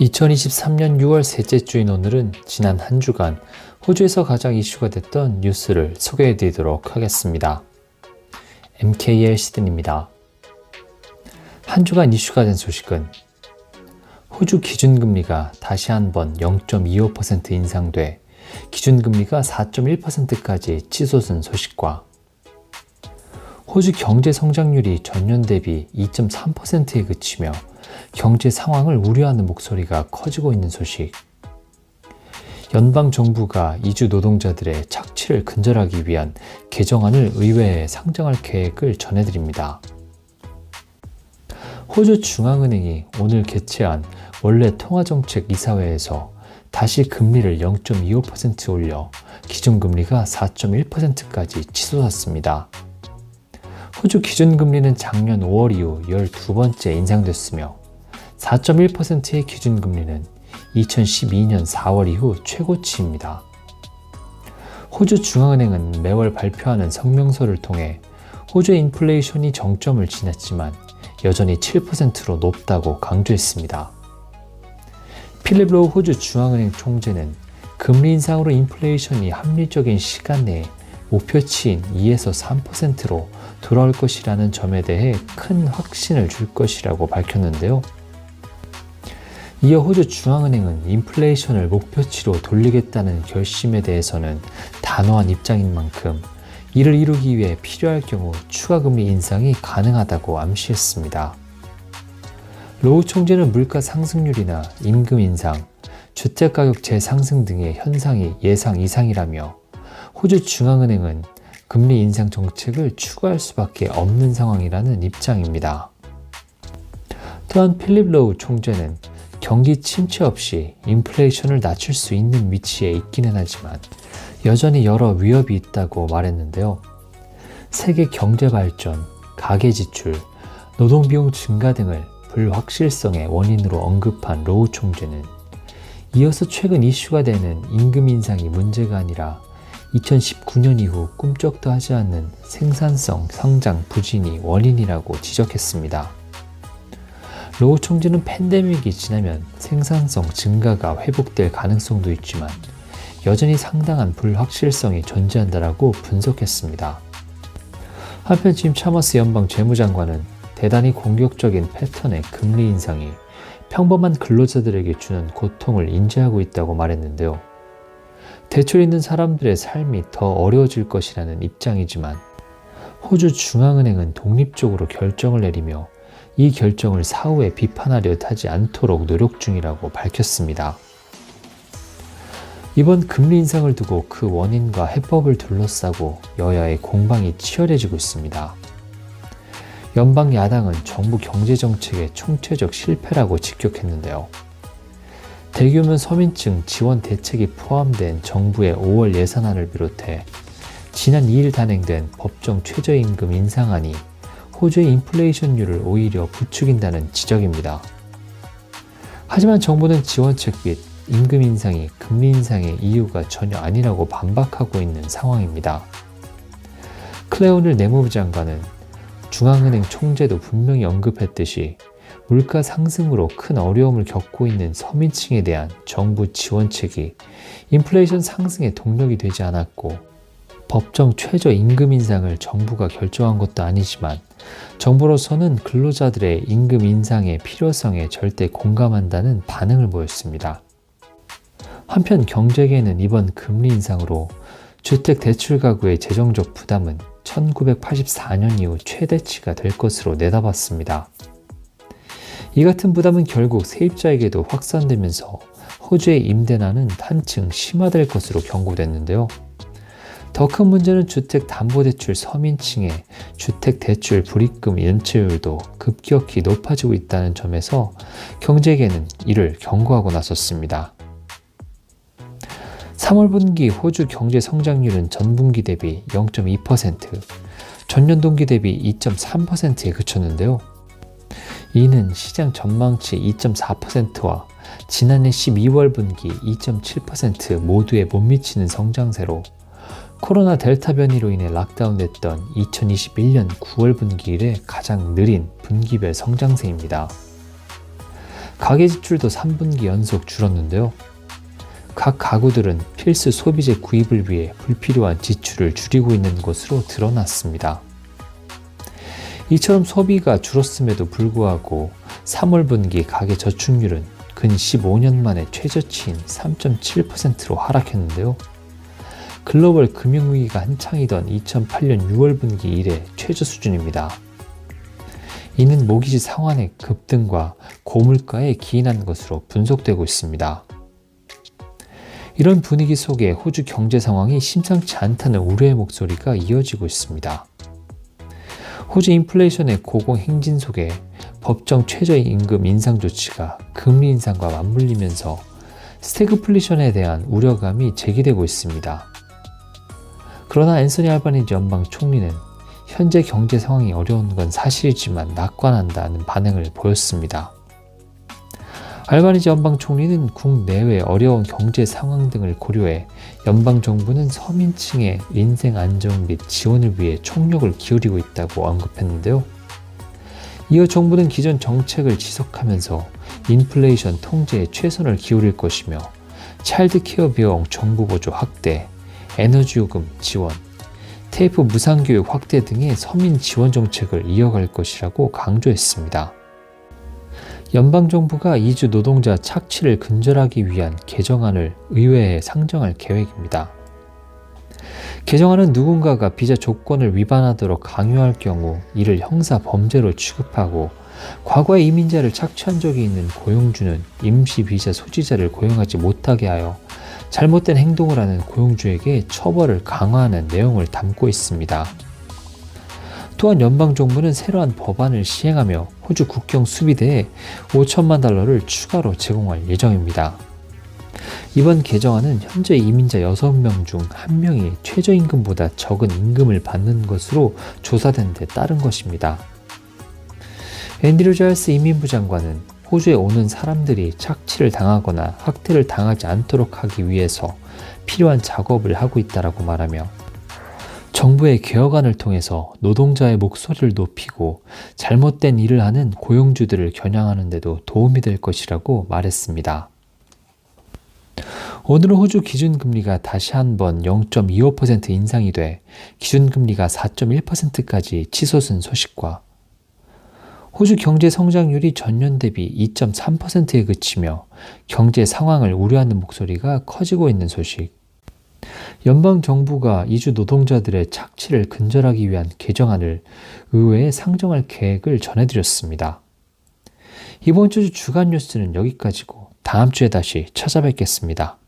2023년 6월 셋째 주인 오늘은 지난 한 주간 호주에서 가장 이슈가 됐던 뉴스를 소개해 드리도록 하겠습니다. MKL 시든입니다. 한 주간 이슈가 된 소식은 호주 기준금리가 다시 한번 0.25% 인상돼 기준금리가 4.1%까지 치솟은 소식과 호주 경제 성장률이 전년 대비 2.3%에 그치며 경제 상황을 우려하는 목소리가 커지고 있는 소식. 연방 정부가 이주 노동자들의 착취를 근절하기 위한 개정안을 의회에 상정할 계획을 전해드립니다. 호주 중앙은행이 오늘 개최한 원래 통화정책 이사회에서 다시 금리를 0.25% 올려 기준금리가 4.1%까지 치솟았습니다. 호주 기준금리는 작년 5월 이후 12번째 인상됐으며 4.1%의 기준금리는 2012년 4월 이후 최고치입니다. 호주 중앙은행은 매월 발표하는 성명서를 통해 호주의 인플레이션이 정점을 지났지만 여전히 7%로 높다고 강조했습니다. 필립 로우 호주 중앙은행 총재는 금리 인상으로 인플레이션이 합리적인 시간 내에 목표치인 2에서 3%로 돌아올 것이라는 점에 대해 큰 확신을 줄 것이라고 밝혔는데요. 이어 호주 중앙은행은 인플레이션을 목표치로 돌리겠다는 결심에 대해서는 단호한 입장인 만큼 이를 이루기 위해 필요할 경우 추가 금리 인상이 가능하다고 암시했습니다. 로우 총재는 물가 상승률이나 임금 인상, 주택가격 재상승 등의 현상이 예상 이상이라며 호주 중앙은행은 금리 인상 정책을 추구할 수밖에 없는 상황이라는 입장입니다. 또한 필립 로우 총재는 경기 침체 없이 인플레이션을 낮출 수 있는 위치에 있기는 하지만 여전히 여러 위협이 있다고 말했는데요. 세계 경제 발전, 가계 지출, 노동 비용 증가 등을 불확실성의 원인으로 언급한 로우 총재는 이어서 최근 이슈가 되는 임금 인상이 문제가 아니라 2019년 이후 꿈쩍도 하지 않는 생산성 성장 부진이 원인이라고 지적했습니다. 로우 총재는 팬데믹이 지나면 생산성 증가가 회복될 가능성도 있지만 여전히 상당한 불확실성이 존재한다라고 분석했습니다. 한편 짐 차머스 연방 재무장관은 대단히 공격적인 패턴의 금리 인상이 평범한 근로자들에게 주는 고통을 인지하고 있다고 말했는데요. 대출 있는 사람들의 삶이 더 어려워질 것이라는 입장이지만 호주 중앙은행은 독립적으로 결정을 내리며 이 결정을 사후에 비판하려 하지 않도록 노력 중이라고 밝혔습니다. 이번 금리 인상을 두고 그 원인과 해법을 둘러싸고 여야의 공방이 치열해지고 있습니다. 연방 야당은 정부 경제 정책의 총체적 실패라고 직격했는데요. 대규모 서민층 지원 대책이 포함된 정부의 5월 예산안을 비롯해 지난 2일 단행된 법정 최저임금 인상안이 호주의 인플레이션율을 오히려 부추긴다는 지적입니다. 하지만 정부는 지원책 및 임금 인상이 금리 인상의 이유가 전혀 아니라고 반박하고 있는 상황입니다. 클레오늘 내무부 장관은 중앙은행 총재도 분명히 언급했듯이 물가 상승으로 큰 어려움을 겪고 있는 서민층에 대한 정부 지원책이 인플레이션 상승의 동력이 되지 않았고 법정 최저 임금 인상을 정부가 결정한 것도 아니지만 정부로서는 근로자들의 임금 인상의 필요성에 절대 공감한다는 반응을 보였습니다. 한편 경제계는 이번 금리 인상으로 주택 대출 가구의 재정적 부담은 1984년 이후 최대치가 될 것으로 내다봤습니다. 이 같은 부담은 결국 세입자에게도 확산되면서 호주의 임대난은 한층 심화될 것으로 경고됐는데요. 더 큰 문제는 주택담보대출 서민층의 주택대출 불입금 연체율도 급격히 높아지고 있다는 점에서 경제계는 이를 경고하고 나섰습니다. 3월 분기 호주 경제 성장률은 전분기 대비 0.2%, 전년 동기 대비 2.3%에 그쳤는데요. 이는 시장 전망치 2.4%와 지난해 12월 분기 2.7% 모두에 못 미치는 성장세로 코로나 델타 변이로 인해 락다운됐던 2021년 9월 분기 이래 가장 느린 분기별 성장세입니다. 가계 지출도 3분기 연속 줄었는데요. 각 가구들은 필수 소비재 구입을 위해 불필요한 지출을 줄이고 있는 것으로 드러났습니다. 이처럼 소비가 줄었음에도 불구하고 3월 분기 가계 저축률은 근 15년 만에 최저치인 3.7%로 하락했는데요. 글로벌 금융위기가 한창이던 2008년 6월 분기 이래 최저 수준입니다. 이는 모기지 상환의 급등과 고물가에 기인한 것으로 분석되고 있습니다. 이런 분위기 속에 호주 경제 상황이 심상치 않다는 우려의 목소리가 이어지고 있습니다. 호주 인플레이션의 고공행진 속에 법정 최저임금 인상 조치가 금리 인상과 맞물리면서 스태그플리션에 대한 우려감이 제기되고 있습니다. 그러나 앤서니 알바니지 연방 총리는 현재 경제 상황이 어려운 건 사실이지만 낙관한다는 반응을 보였습니다. 알바니지 연방 총리는 국내외 어려운 경제 상황 등을 고려해 연방 정부는 서민층의 인생 안정 및 지원을 위해 총력을 기울이고 있다고 언급했는데요. 이어 정부는 기존 정책을 지속하면서 인플레이션 통제에 최선을 기울일 것이며 차일드 케어 비용 정부 보조 확대, 에너지 요금 지원, 테이프 무상교육 확대 등의 서민 지원 정책을 이어갈 것이라고 강조했습니다. 연방정부가 이주 노동자 착취를 근절하기 위한 개정안을 의회에 상정할 계획입니다. 개정안은 누군가가 비자 조건을 위반하도록 강요할 경우 이를 형사 범죄로 취급하고 과거에 이민자를 착취한 적이 있는 고용주는 임시 비자 소지자를 고용하지 못하게 하여 잘못된 행동을 하는 고용주에게 처벌을 강화하는 내용을 담고 있습니다. 또한 연방 정부는 새로운 법안을 시행하며 호주 국경 수비대에 5천만 달러를 추가로 제공할 예정입니다. 이번 개정안은 현재 이민자 6명 중 1명이 최저임금보다 적은 임금을 받는 것으로 조사된 데 따른 것입니다. 앤드류 자일스 이민부 장관은 호주에 오는 사람들이 착취를 당하거나 학대를 당하지 않도록 하기 위해서 필요한 작업을 하고 있다라고 말하며 정부의 개혁안을 통해서 노동자의 목소리를 높이고 잘못된 일을 하는 고용주들을 겨냥하는 데도 도움이 될 것이라고 말했습니다. 오늘은 호주 기준금리가 다시 한번 0.25% 인상이 돼 기준금리가 4.1%까지 치솟은 소식과 호주 경제 성장률이 전년 대비 2.3%에 그치며 경제 상황을 우려하는 목소리가 커지고 있는 소식, 연방 정부가 이주 노동자들의 착취를 근절하기 위한 개정안을 의회에 상정할 계획을 전해드렸습니다. 이번 주 주간 뉴스는 여기까지고 다음 주에 다시 찾아뵙겠습니다.